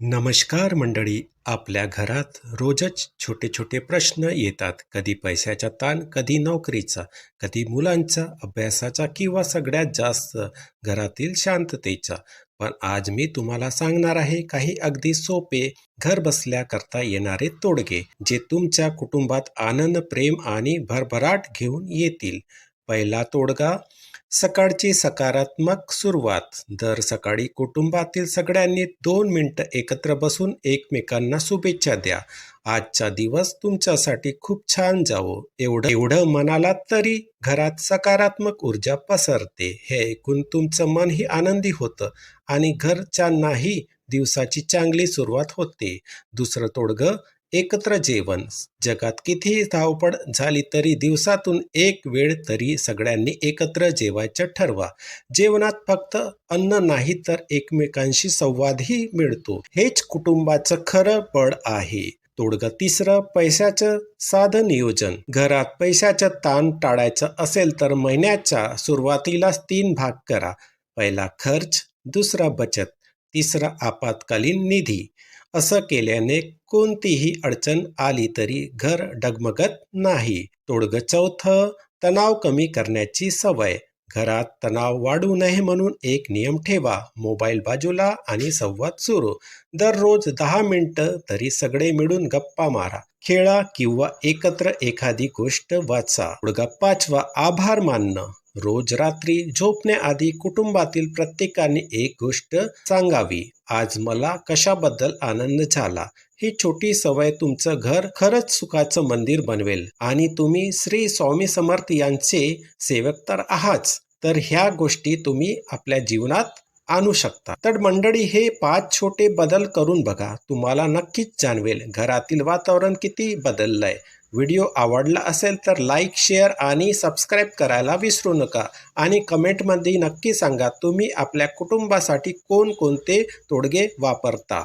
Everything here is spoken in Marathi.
नमस्कार मंडळी आपल्या घरात रोजच छोटे छोटे प्रश्न येतात. कधी पैशाचा ताण कधी नोकरीचा कधी मुलांचा अभ्यासाचा किंवा सगळ्यात जास्त घरातील शांततेचा. पण आज मी तुम्हाला सांगणार आहे काही अगदी सोपे घर बसल्या करता येणारे तोडगे जे तुमच्या कुटुंबात आनंद प्रेम आणि भरभराट घेऊन येतील. पहिला तोडगा सकाळची सकारात्मक सुरुवात. दर सकाळी कुटुंबातील सगळ्यांनी दोन मिनटं एकत्र बसून एकमेकांना शुभेच्छा द्या. आजचा दिवस तुमच्यासाठी खूप छान जावो. एवढं एवढं मनाला तरी घरात सकारात्मक ऊर्जा पसरते. हे ऐकून तुमचं मनही आनंदी होतं आणि घरच्यांनाही दिवसाची चांगली सुरुवात होते. दुसरं तोडगं एकत्र जेवण. जगात कितीही धावपळ झाली तरी दिवसातून एक वेळ तरी सगळ्यांनी एकत्र जेवायचं ठरवा. जेवणात फक्त अन्न नाही तर एकमेकांशी संवादही मिळतो. हेच कुटुंबाचं खरं बळ आहे. तोडगं तिसरं पैशाचं साधं नियोजन. घरात पैशाचं ताण टाळायचं असेल तर महिन्याच्या सुरुवातीलाच तीन भाग करा. पहिला खर्च दुसरा बचत. तिसरा आपत्कालीन निधी. असं केल्याने कोणतीही अडचण आली तरी घर डगमगत नाही. तोडगं चौथं तणाव कमी करण्याची सवय. घरात तणाव वाढू नये म्हणून एक नियम ठेवा. मोबाईल बाजूला आणि संवाद सुरू. दररोज दहा मिनिटं तरी सगळे मिळून गप्पा मारा. खेळा किंवा एकत्र एखादी गोष्ट वाचा. गप्पाचवा पाचवा आभार मानणं. रोज रात्री झोपण्याआधी कुटुंबातील प्रत्येकाने एक गोष्ट सांगावी. आज मला कशाबद्दल आनंद झाला? ही छोटी सवय तुमचं घर खरंच सुखाचं मंदिर बनवेल. आणि तुम्ही श्री स्वामी समर्थ यांचे सेवक तर आहात. तर ह्या गोष्टी तुम्ही आपल्या जीवनात आणू शकता. तर मंडळी हे पाच छोटे बदल करून बघा. तुम्हाला नक्कीच जाणवेल. घरातील वातावरण किती बदललंय. व्हिडिओ आवडला असेल तर लाईक शेअर आणि सबस्क्राईब करायला विसरू नका. आणि कमेंटमध्ये नक्की सांगा तुम्ही आपल्या कुटुंबासाठी कोणकोणते तोडगे वापरता?